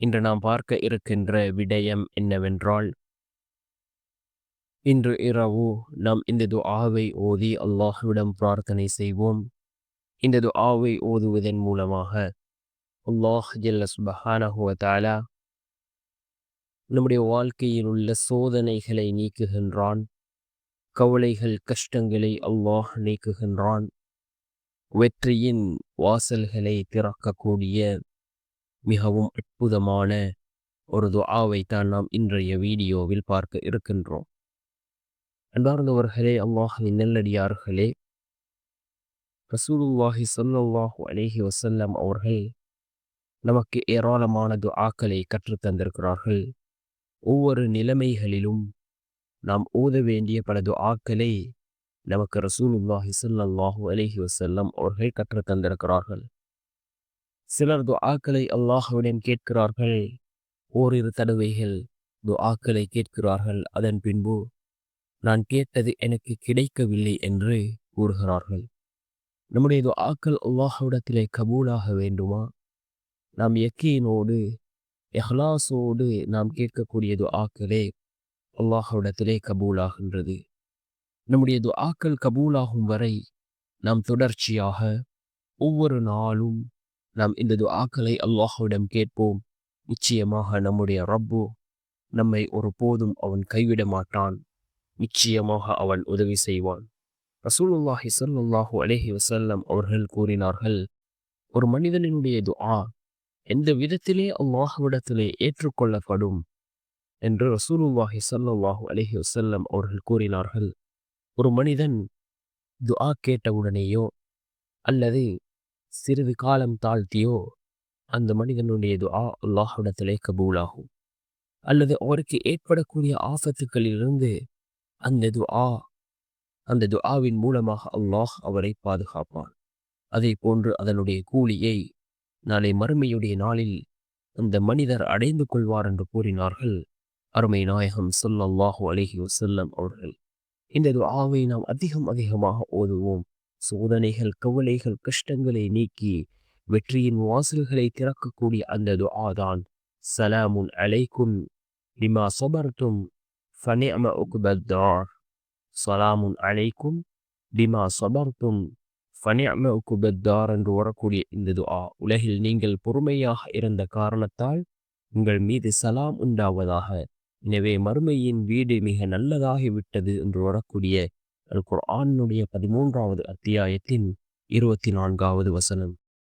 இன்று நாம் பார்க்க இருக்கின்ற விடயம் என்னவென்றால் இன்று இரவு நாம் இந்த துஆவை ஓதி அல்லாஹ்விடம் பிரார்த்தனை செய்வோம். இந்த துஆவை ஓதுவதன் மூலமாக அல்லாஹ் ஜல்ல சுபஹானஹு நம்முடைய வாழ்க்கையில் உள்ள சோதனைகளை நீக்குகின்றான். கவலைகள் கஷ்டங்களை அல்லாஹ் நீக்குகின்றான். வெற்றியின் வாசல்களை திறக்கக்கூடிய மிகவும் அற்புதமான ஒரு துஆவை தான் நாம் இன்றைய வீடியோவில் பார்க்க இருக்கின்றோம். அன்பார்ந்தவர்களே அல்லாஹின் நல்லடியார்களே ரசூலுல்லாஹி ஸல்லல்லாஹு அலேஹி வசல்லம் அவர்கள் நமக்கு ஏராளமான துஆக்களை கற்றுத் தந்திருக்கிறார்கள். ஒவ்வொரு நிலைமைகளிலும் நாம் ஓத வேண்டிய பல துஆக்களை நமக்கு ரசூலுல்லாஹி ஸல்லல்லாஹு அலேஹி வசல்லம் அவர்கள் கற்றுத்தந்திருக்கிறார்கள் சிலர் துஆக்களை அல்லாஹுவிடம் கேட்கிறார்கள். ஓரிரு தடவைகள் துஆக்களை கேட்கிறார்கள். அதன் பின்பு நான் கேட்டது எனக்கு கிடைக்கவில்லை என்று கூறுகிறார்கள். நம்முடைய துஆக்கள் அல்லாஹுவிடத்திலே கபூலாக வேண்டுமா? நாம் எக்கீனோடு எஹ்லாஸோடு நாம் கேட்கக்கூடிய துஆக்களே அல்லாஹுவிடத்திலே கபூலாகின்றது. நம்முடைய துஆக்கள் கபூலாகும் வரை நாம் தொடர்ச்சியாக ஒவ்வொரு நாளும் நாம் இந்த துஆக்களை அல்லாஹுவிடம் கேட்போம். நிச்சயமாக நம்முடைய ரப்பு நம்மை ஒரு போதும் அவன் கைவிட மாட்டான். நிச்சயமாக அவன் உதவி செய்வான். ரசூலுல்லாஹி ஸல்லல்லாஹு அலைஹி வசல்லம் அவர்கள் கூறினார்கள் ஒரு மனிதனினுடைய துஆ எந்த விதத்திலே அல்லாஹுவிடத்திலே ஏற்றுக்கொள்ளப்படும்? என்று ரசூலுல்லாஹி ஸல்லல்லாஹு அலைஹி வசல்லம் அவர்கள் கூறினார்கள். ஒரு மனிதன் துஆ கேட்டவுடனேயோ அல்லது சிறிது காலம் தாழ்த்தியோ அந்த மனிதனுடைய துஆ அல்லாஹுடத்திலே கபூலாகும். அல்லது அவருக்கு ஏற்படக்கூடிய ஆபத்துக்களிலிருந்து அந்த துஆ அந்த துஆவின் மூலமாக அல்லாஹ் அவரை பாதுகாப்பான். அதே போன்று அதனுடைய கூலியை நாளை மறுமையுடைய நாளில் அந்த மனிதர் அடைந்து கொள்வார் என்று கூறினார்கள் அருமை நாயகம் சொல்லல்லாஹு அலஹி வசல்லம் அவர்கள். இந்த துஆவை நாம் அதிகம் அதிகமாக ஓதுவோம். சோதனைகள் கவலைகள் கஷ்டங்களை நீக்கி வெற்றியின் வாசல்களை திறக்கக்கூடிய அந்த துஆதான் சலாமுன் அலைக்கும் லிமா சொபர்த்தும் ஃபனிஅம உக்பத்தார் சலாமுன் அலைக்கும் லிமா சொபர்த்தும் ஃபனிஅம உக்பத்தார் என்று வரக்கூடிய இந்த துஆ உலகில் நீங்கள் பொறுமையாக இருந்த காரணத்தால் உங்கள் மீது சலாம் உண்டாவதாக. எனவே மறுமையின் வீடு மிக நல்லதாகிவிட்டது என்று வரக்கூடிய அல் குர்ஆனுடைய பதிமூன்றாவது அத்தியாயத்தின் இருபத்தி நான்காவது வசனம்.